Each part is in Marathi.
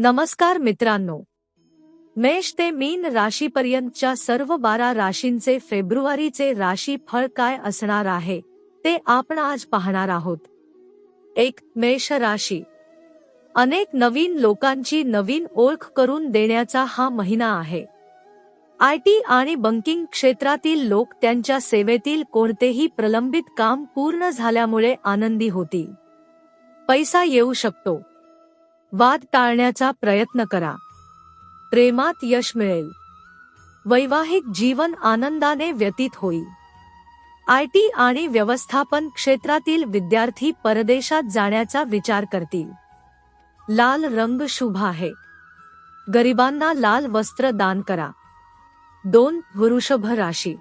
नमस्कार मित्रांनो. मेष ते मीन राशीपर्यंतच्या सर्व बारा राशींचे फेब्रुवारीचे राशी फळ काय असणार आहे ते आपण आज पाहणार आहोत. एक मेष राशी. अनेक नवीन लोकांची नवीन ओळख करून देण्याचा हा महिना आहे. आय टी आणि बँकिंग क्षेत्रातील लोक त्यांच्या सेवेतील कोणतेही प्रलंबित काम पूर्ण झाल्यामुळे आनंदी होतील. पैसा येऊ शकतो. वाद टाळण्याचा प्रयत्न करा. प्रेमात यश मिळेल. वैवाहिक जीवन आनंदाने व्यतीत होईल. आय टी आणि व्यवस्थापन क्षेत्रातील विद्यार्थी परदेशात जाण्याचा विचार करतील. लाल रंग शुभ आहे. गरिबांना लाल वस्त्र दान करा. दोन वृषभ राशी.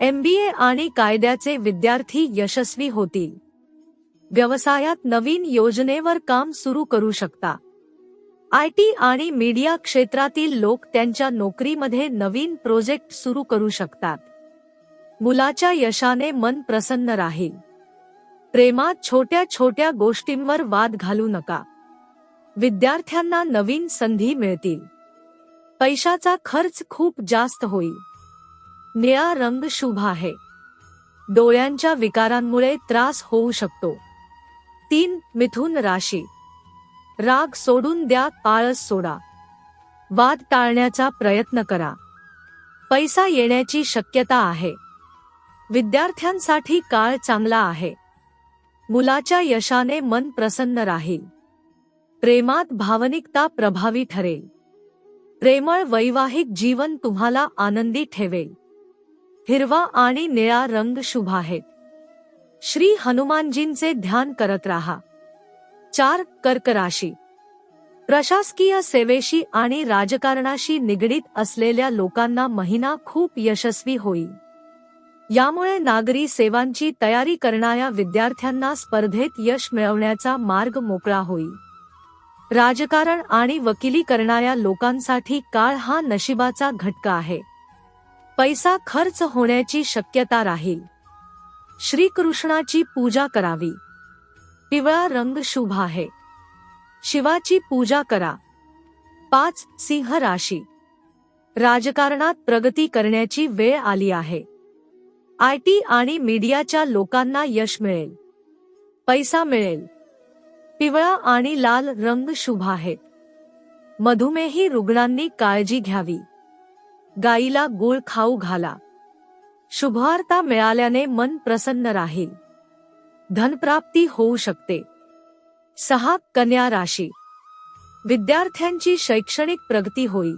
एमबीए आणि कायद्याचे विद्यार्थी यशस्वी होतील. व्यवसायात नवीन योजनेवर काम सुरू करू शकता. आय टी आणि मीडिया क्षेत्रातील लोक त्यांच्या नोकरीमध्ये नवीन प्रोजेक्ट सुरू करू शकतात. मुलाच्या यशाने मन प्रसन्न राहील. प्रेमात छोट्या छोट्या गोष्टींवर वाद घालू नका. विद्यार्थ्यांना नवीन संधी मिळतील. पैशाचा खर्च खूप जास्त होईल. निळा रंग शुभ आहे. डोळ्यांच्या विकारांमुळे त्रास होऊ शकतो. तीन मिथुन राशी. राग सोडून द्या आळस सोडा. वाद टाळण्याचा प्रयत्न करा. पैसा येण्याची शक्यता आहे. विद्यार्थ्यांसाठी काळ चांगला आहे. मुलाच्या यशाने मन प्रसन्न राहील. प्रेमात भावनिकता प्रभावी ठरेल. प्रेमळ वैवाहिक जीवन तुम्हाला आनंदी ठेवेल. हिरवा आणि निळा रंग शुभ आहेत. श्री हनुमानजींचे ध्यान करत राहा. चार कर्क राशी प्रशासकीय सेवेशी आणि राजकारणाशी निगडीत असलेल्या लोकांना महिना खूप यशस्वी होईल. यामुळे नागरी सेवांची तयारी करणाऱ्या विद्यार्थ्यांना स्पर्धेत यश मिळवण्याचा मार्ग मोकळा होईल. राजकारण आणि वकिली करणाऱ्या लोकांसाठी काळ हा नशिबाचा घटका आहे. पैसा खर्च होण्याची शक्यता राहील. श्रीकृष्णाची पूजा करावी. पिवळा रंग शुभ आहे. शिवाची पूजा करा. पाच सिंह राशी. राजकारणात प्रगती करण्याची वेळ आली आहे. आय टी आणि मीडियाच्या लोकांना यश मिळेल. पैसा मिळेल. पिवळा आणि लाल रंग शुभ आहेत. मधुमेही रुग्णांनी काळजी घ्यावी. गाईला गोळ खाऊ घाला. शुभार्ता मिळाल्याने मन प्रसन्न राहील. धनप्राप्ती होऊ शकते. सहा कन्या राशी. विद्यार्थ्यांची शैक्षणिक प्रगती होईल.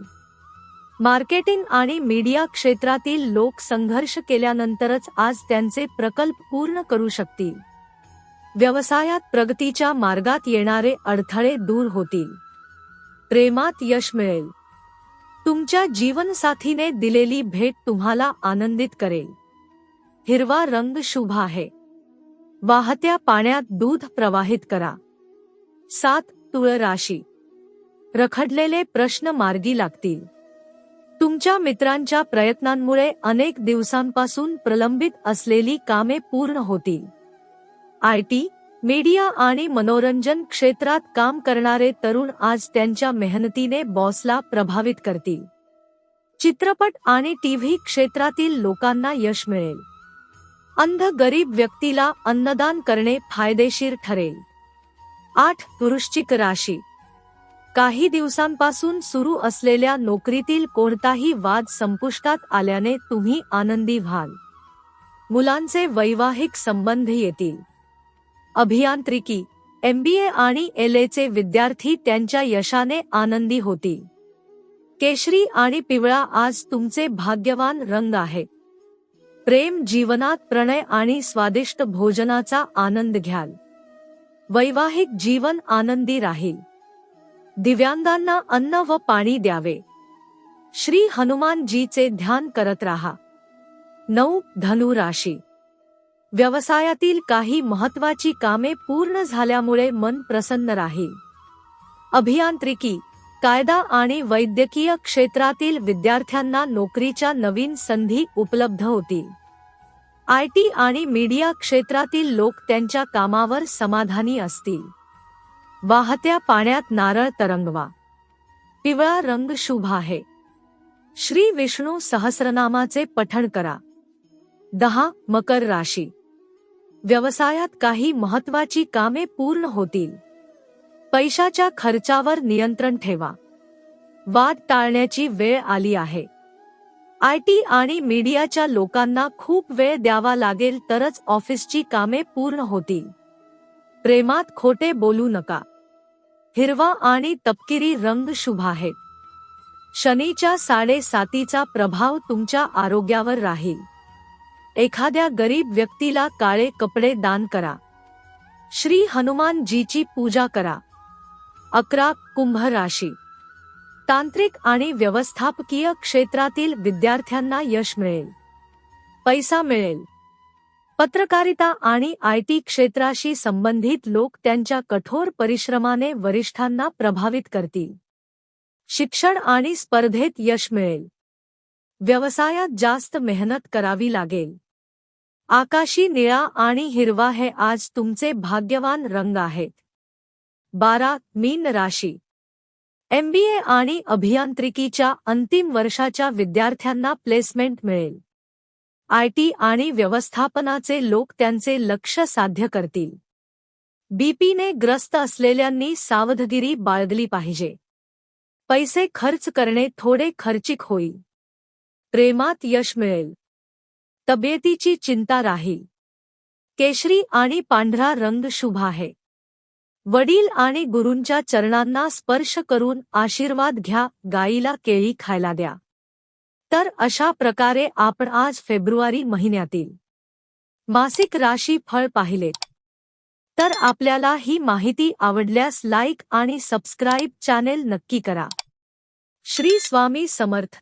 मार्केटिंग आणि मीडिया क्षेत्रातील लोक संघर्ष केल्यानंतरच आज त्यांचे प्रकल्प पूर्ण करू शकतील. व्यवसायात प्रगतीच्या मार्गात येणारे अडथळे दूर होतील. प्रेमात यश मिळेल. तुमच्या जीवनसाथीने दिलेली भेट तुम्हाला आनंदित करेल. हिरवा रंग शुभ आहे. वाहत्या पाण्यात दूध प्रवाहित करा. सात तुळ राशी. रखडलेले प्रश्न मार्गी लागतील. तुमच्या मित्रांच्या प्रयत्नांमुळे अनेक दिवसांपासून प्रलंबित असलेली कामे पूर्ण होतील. आय टी मीडिया आणि मनोरंजन क्षेत्रात काम करणारे तरुण आज त्यांच्या मेहनतीने बॉसला प्रभावित करतील. चित्रपट आणि टीव्ही क्षेत्रातील लोकांना यश मिळेल. अंध गरीब व्यक्तीला अन्नदान करणे फायदेशीर ठरेल. आठ वृश्चिक राशी. काही दिवसांपासून सुरू असलेल्या नोकरीतील कोणताही वाद संपुष्टात आल्याने तुम्ही आनंदी व्हाल. मुलांचे वैवाहिक संबंध येतील. अभियांत्रिकी एमबीए आणि एल चे विद्यार्थी त्यांच्या यशाने आनंदी होतील. केशरी आणि पिवळा आज तुमचे भाग्यवान रंग आहे. प्रेम जीवनात प्रणय आणि स्वादिष्ट भोजनाचा आनंद घ्याल. वैवाहिक जीवन आनंदी राहील. दिव्यांगांना अन्न व पाणी द्यावे. श्री हनुमानजीचे ध्यान करत राहा. नऊ धनु राशी व्यवसायातील काही महत्वाची कामे पूर्ण झाल्यामुळे मन प्रसन्न राहील. अभियांत्रिकी कायदा आणि वैद्यकीय क्षेत्रातील विद्यार्थ्यांना नोकरीच्या नवीन संधी उपलब्ध होतील. आय टी आणि मीडिया क्षेत्रातील लोक त्यांच्या कामावर समाधानी असतील. वाहत्या पाण्यात नारळ तरंगवा. पिवळा रंग शुभ आहे. श्री विष्णू सहस्रनामाचे पठण करा. दहा मकर राशी. व्यवसायात काही महत्वाची कामे पूर्ण होतील. पैशाच्या खर्चावर नियंत्रण ठेवा. वाद टाळण्याची वेळ आली आहे. आय टी आणि मीडियाच्या लोकांना खूप वेळ द्यावा लागेल तरच ऑफिसची कामे पूर्ण होतील. प्रेमात खोटे बोलू नका. हिरवा आणि तपकिरी रंग शुभ आहेत. शनीच्या साडेसातीचा प्रभाव तुमच्या आरोग्यावर राहील. एखाद्या गरीब व्यक्तीला काळे कपडे दान करा. श्री हनुमानजीची पूजा करा. अकरा कुंभ राशी. तांत्रिक आणि व्यवस्थापकीय क्षेत्रातील विद्यार्थ्यांना यश मिळेल. पैसा मिळेल. पत्रकारिता आणि आय टी क्षेत्राशी संबंधित लोक त्यांच्या कठोर परिश्रमाने वरिष्ठांना प्रभावित करतील. शिक्षण आणि स्पर्धेत यश मिळेल. व्यवसायात जास्त मेहनत करावी लागेल. आकाशी निळा आणि हिरवा हे आज तुमचे भाग्यवान रंग आहेत. बारा मीन राशी. एमबीए आणि अभियांत्रिकीच्या अंतिम वर्षाच्या विद्यार्थ्यांना प्लेसमेंट मिळेल. आयटी आणि व्यवस्थापनाचे लोक त्यांचे लक्ष साध्य करतील. बीपीने ग्रस्त असलेल्यांनी सावधगिरी बाळगली पाहिजे. पैसे खर्च करणे थोडे खर्चिक होईल. प्रेमात यश मिळेल. तब्येतीची चिंता राहील. केशरी आणि पांढरा रंग शुभ आहे. वडील आणि गुरूंच्या चरणांना स्पर्श करून आशीर्वाद घ्या गाईला केळी खायला द्या. तर अशा प्रकारे आपण आज फेब्रुवारी महिन्यातील मासिक राशी फळ पाहिलेत. तर आपल्याला ही माहिती आवडल्यास लाईक आणि सबस्क्राईब चॅनेल नक्की करा. श्री स्वामी समर्थ.